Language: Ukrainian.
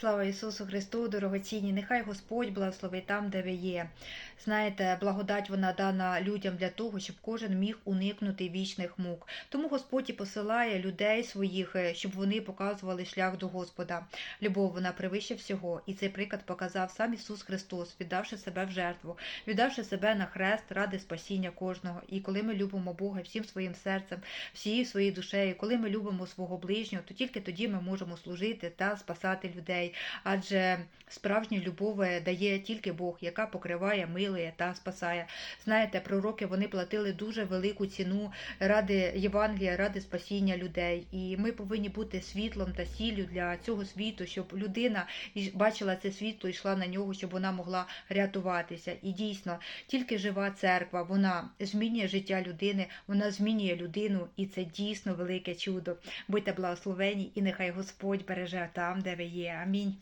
Слава Ісусу Христу, дорогоцінні, нехай Господь благословить там, де ви є. Знаєте, благодать вона дана людям для того, щоб кожен міг уникнути вічних мук. Тому Господь і посилає людей своїх, е, щоб вони показували шлях до Господа. Любов вона превище всього, і цей приклад показав сам Ісус Христос, віддавши себе в жертву, віддавши себе на хрест ради спасіння кожного. І коли ми любимо Бога всім своїм серцем, всією своєю душею, коли ми любимо свого ближнього, то тільки тоді ми можемо служити та спасати людей. Адже справжню любов дає тільки Бог, яка покриває, милує та спасає. Знаєте, пророки вони платили дуже велику ціну ради Євангелія, ради спасіння людей. І ми повинні бути світлом та сіллю для цього світу, щоб людина бачила це світло, і йшла на нього, щоб вона могла рятуватися. І дійсно, тільки жива церква, вона змінює життя людини, вона змінює людину, і це дійсно велике чудо. Будьте благословені, і нехай Господь береже там, де ви є. Амінь.